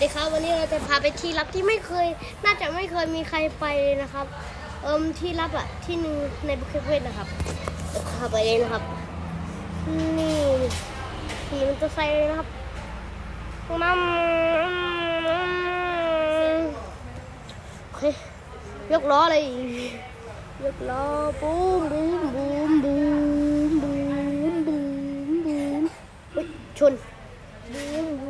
สดีครับ วันนี้เราจะพาไปที่ลับที่ไม่เคย น่าจะไม่เคยมีใครไปนะครับ เอิมที่ลับอะที่หนึ่งในบุคเวตนะครับพาไปเลยนะครับ นี่ผีมันจะใส่เลยนะครับมัมโอเคยกล้อเลยยกล้อบูมบูมบูมบูมบูมบูมบูมชนบูมบู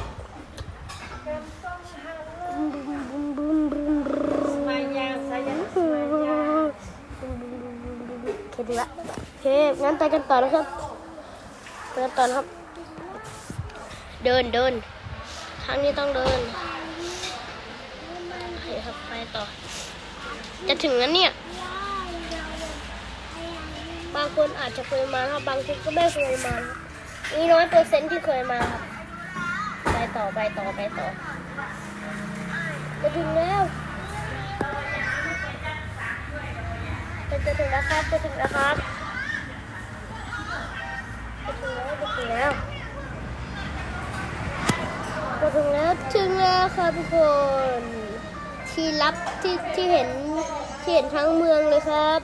เคถึงละโอเคงั้นไปกันต่อนะครับไปกันต่อนะครับ เดินเดินทางนี้ต้องเดินโอเคครับไปต่อ จะถึงแล้วเนี่ย บางคนอาจจะเคยมาครับบางคนก็ไม่เคยมามีน้อยเปอร์เซ็นต์ที่เคยมาครับไปต่อไปต่อไปต่อจะถึงแล้ว จะจะถึงแล้วครับจะถึงแล้วครับจะถึงแล้วจะถึงแล้วจะถึงแล้วถึงแล้วครับทุกคน ที่รับที่ที่เห็นที่เห็นทั้งเมืองเลยครับ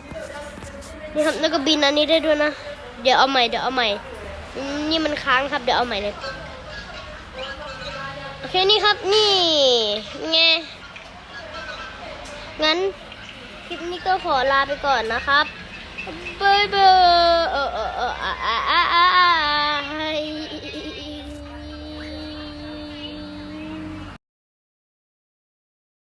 นี่ครับแล้วก็บินอันนี้ได้ด้วยนะเดี๋ยวเอาใหม่เดี๋ยวเอาใหม่นี่มันค้างครับเดี๋ยวเอาใหม่เลยโอเคนี่ครับนี่ไงงั้น ลิปนี้ก็ขอลาไปก่อนนะครับบายบายเออเออเออ